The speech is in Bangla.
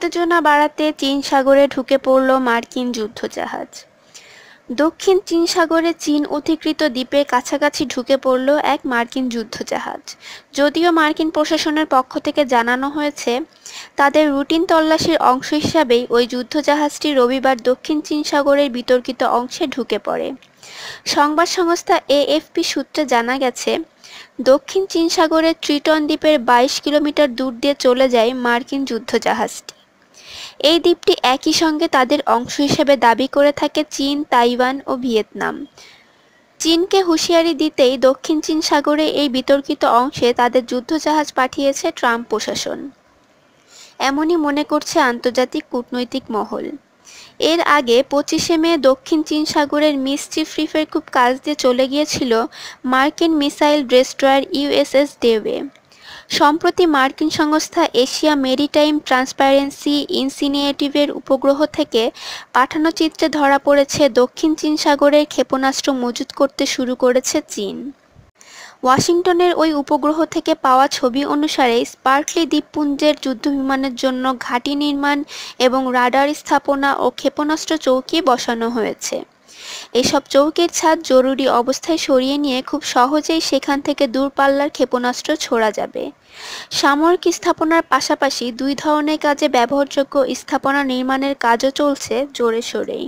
উত্তেজনা বাড়াতে চীন সাগরে ঢুকে পড়ল মার্কিন যুদ্ধজাহাজ। দক্ষিণ চীন সাগরে চীন অধিকৃত দ্বীপের কাছাকাছি ঢুকে পড়ল এক মার্কিন যুদ্ধজাহাজ। যদিও মার্কিন প্রশাসনের পক্ষ থেকে জানানো হয়েছে, তাদের রুটিন তল্লাশির অংশ হিসাবেই ওই যুদ্ধজাহাজটি রবিবার দক্ষিণ চীন সাগরের বিতর্কিত অংশে ঢুকে পড়ে। সংবাদ সংস্থা এএফপি সূত্রে জানা গেছে, দক্ষিণ চীন সাগরের ট্রিটন দ্বীপের বাইশ কিলোমিটার দূর দিয়ে চলে যায় মার্কিন যুদ্ধজাহাজটি। এই দ্বীপটি একই সঙ্গে তাদের অংশ হিসেবে দাবি করে থাকে চীন, তাইওয়ান ও ভিয়েতনাম। চীনকে হুঁশিয়ারি দিতেই দক্ষিণ চীন সাগরে এই বিতর্কিত অংশে তাদের যুদ্ধজাহাজ পাঠিয়েছে ট্রাম্প প্রশাসন। এমনই মনে করছে আন্তর্জাতিক কূটনৈতিক মহল। এর আগে পঁচিশে মে দক্ষিণ চীন সাগরের মিসচিফ রিফের খুব কাজ দিয়ে চলে গিয়েছিল মার্কিন মিসাইল ডেস্ট্রয়ার ইউএসএস ডেওয়ে। সম্প্রতি মার্কিন সংস্থা এশিয়া মেরিটাইম ট্রান্সপারেন্সি ইনসিনিয়েটিভের উপগ্রহ থেকে পাঠানো চিত্রে ধরা পড়েছে দক্ষিণ চীন সাগরের ক্ষেপণাস্ত্র মজুত করতে শুরু করেছে চীন। ওয়াশিংটনের ওই উপগ্রহ থেকে পাওয়া ছবি অনুসারে স্পার্কলি দ্বীপপুঞ্জের যুদ্ধবিমানের জন্য ঘাঁটি নির্মাণ এবং রাডার স্থাপনা ও ক্ষেপণাস্ত্র চৌকি বসানো হয়েছে। এসব চৌকির ছাদ জরুরি অবস্থায় সরিয়ে নিয়ে খুব সহজেই সেখান থেকে দূরপাল্লার ক্ষেপণাস্ত্র ছোড়া যাবে। সামরিক স্থাপনার পাশাপাশি দুই ধরনের কাজে ব্যবহারযোগ্য স্থাপনা নির্মাণের কাজও চলছে জোরে সোরেই।